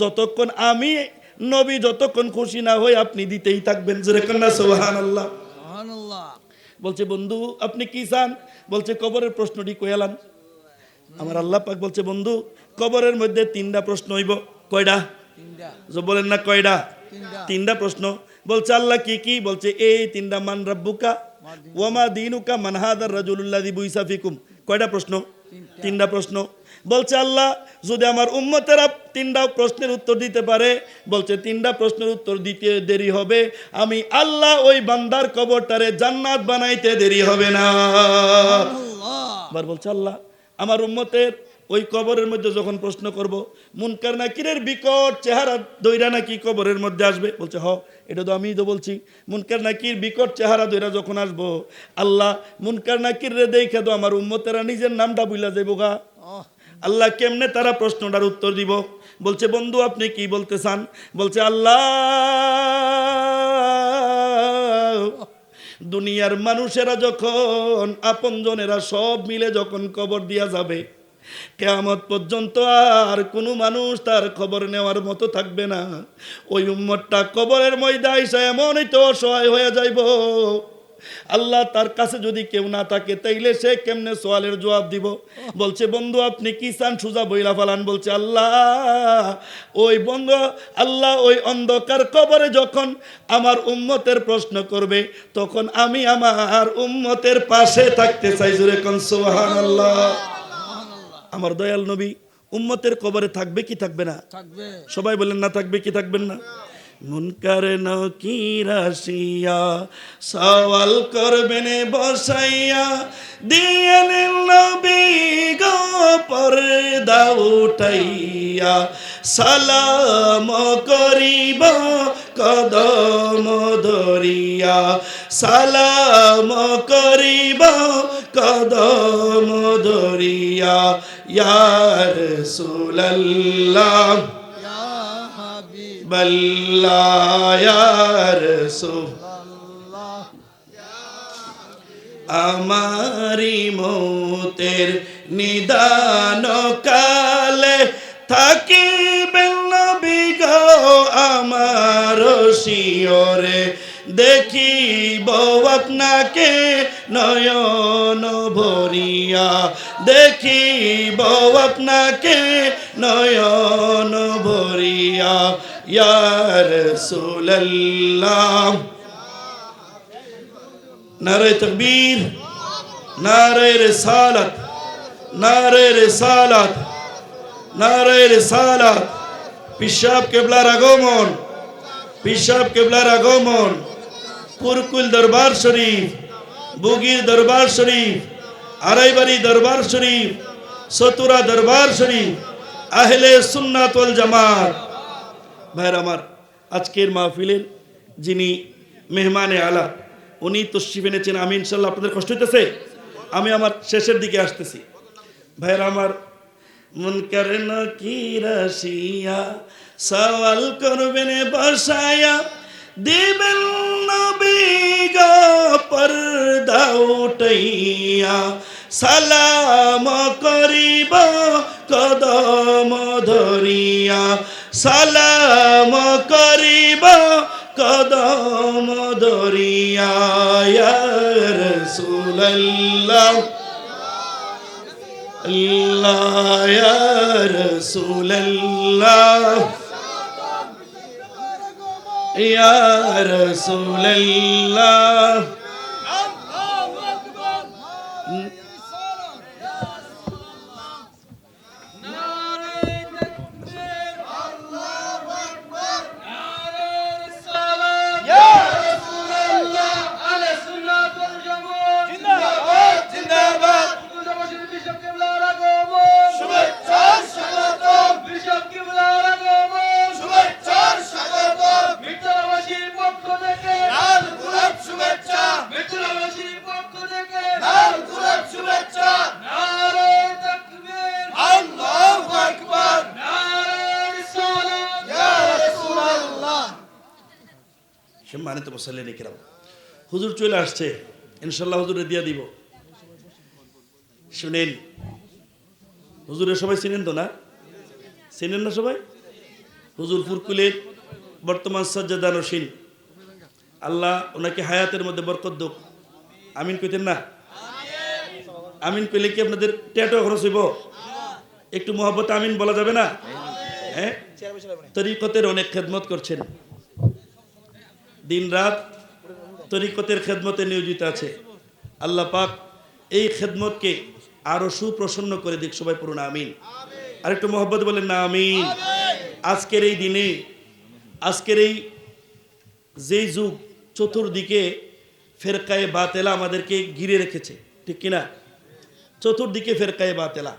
যতক্ষণ আমি নবী যতক্ষণ খুশি না হই আপনি দিতেই থাকবেন। সুবহানাল্লাহ। বলছে বন্ধু আপনি কি চান? বলছে কবরের প্রশ্নটি কয়ালাম আমার আল্লাহ পাক বলছে বন্ধু কবরের মধ্যে তিনটা প্রশ্ন হইব। কয়টা বলেন না কয়টা তিনটা। তিনটা প্রশ্ন। বলছে আল্লাহ কি কি? বলছে এই তিনটা মান রাব্বুকা ওয়ামা দিনুকা। মানহাদার রাজুলুল্লাদি বুইসা ফিকুম। কয়টা প্রশ্ন? তিনটা। প্রশ্ন। বলছে আল্লাহ যদি আমার উম্মতেরা তিনটা প্রশ্নের উত্তর দিতে পারে বলছে তিনটা প্রশ্নের উত্তর দিতে দেরি হবে আমি আল্লাহ ওই বান্দার কবরটারে জান্নাত বানাইতে দেরি হবে না। আবার বলছে আল্লাহ আমার উম্মতের ওই কবরের মধ্যে যখন প্রশ্ন করব মুনকার নাকিরের বিকট চেহারা দইরা নাকি কবরের মধ্যে আসবে? বলছে হ এটা তো আমিই তো বলছি। মুনকার নাকির বিকট চেহারা দইরা যখন আসব আল্লাহ মুনকার নাকির রে দেখে তো আমার উম্মতেরা নিজের নামটা বুঝলা যাব গা। আল্লাহ কেমনে তারা প্রশ্নটার উত্তর দিব? বলছে বন্ধু আপনি কি বলতে চান বলছে আল্লাহ দুনিয়ার মানুষেরা যখন আপনজনেরা সব মিলে যখন কবর দিয়া যাবে কেয়ামত পর্যন্ত আর কোনো মানুষ তার খবর নেওয়ার মতো থাকবে না। ওই উম্মতটা কবরের ময়দা এসে এমনই তো অসহায় হয়ে যাইব। আল্লাহ তার কাছে যদি কেউ না থাকে, তাইলে সে কেমনে সোয়ালের জবাব দিব? বলছে, বন্ধু, আপনি কি চান? সুজা বইলা ফালান বলছে, আল্লাহ, ওই বন্ধ, আল্লাহ ওই অন্ধকার কবরে যখন আমার উম্মতের প্রশ্ন করবে, তখন আমি আমার উম্মতের পাশে থাকতে চাই। জুড়ে কন, সুবহানাল্লাহ। আমার দয়াল নবী উম্মতের কবরে থাকবে কি থাকবে না? থাকবে। সবাই বলেন না থাকবে কি থাকবেন না? মুনকার নকিরাশিয়া সওয়াল করবেন বসাইয়া দিয়েন নবী গো পর্দা উঠাইয়া সালাম করিব কদম ধরিয়া সালাম করিব কদম ধরিয়া ইয়ার ইয়া হাবিব বল্লায়ার আল্লাহ আমারি মৌতের নিদান কালে থাকিবেন নবী গো আমার শিওরে দেখিব আপনাকে নয়ন ভরিয়া দেখিব আপনাকে নয়ন ভরিয়া ইয়ার সুল্লাহ নারে তকবীর নারে রিসালাত নারে রিসালাত নারে রিসালাত পিসাব কেবলার আগমন পিসাব কেবলার আগমন পুরকুল দরবার শরীফ বুগির দরবার শরীফ, আড়াইবাড়ি দরবার শরীফ, সতুরা দরবার শরীফ, আহলে সুন্নাত ওয়াল জামাত। ভাইয়ের আমার, আজকের মাহফিলের যিনি মেহমানে আলা, উনি তশরিফ এনেছেন, আমি ইনশাল্লাহ আপনাদের কষ্ট হইতেছে, আমি আমার শেষের দিকে আসতেছি। ভাইয়ের আমার মন করে না কি রাশিয়া, সওয়াল করবেন বসায়া, দিবেন পর্দা উঠাইয়া সালাম করিব, কদম ধরিয়া। সালাম করিব, কদম ধরিয়া রাসূলুল্লাহ। আল্লাহ, ইয়া রাসূলুল্লাহ। ইয়া সম্মানিত মুসল্লি নিকিরাম। হুজুর চলে আসছে ইনশাল্লাহ হুজুরে দিয়ে দিব। শুনেন হুজুরের সবাই চিনেন তো না? চিনেন না সবাই? হুজুর ফুরকুলের বর্তমান সজ্জাদানসীন আল্লাহ ওনাকে হায়াতের মধ্যে বরকত দুক। আমিন কইতেন না? আমিন পেলে কি আপনাদের ট্যাটো খরচ হইব? একটু মহব্বত আমিন বলা যাবে না? হ্যাঁ? তরিকতের অনেক খেদমত করছেন। দিন রাত তরিকতের খেদমতে নিয়োজিত আছে। আল্লাহ পাক এই খেদমতকে আরও সুপ্রসন্ন করে দিক, সবাই পড়ুন, আমিন। আরেকটু মহব্বত বলেন না, আমিন। আজকের এই দিনে, আজকের এই যেই যুগ, চতুর্দিকে ফেরকায়ে বাতেলা আমাদেরকে ঘিরে রেখেছে, ঠিক কিনা? চতুর্দিকে ফেরকায়ে বাতেলা।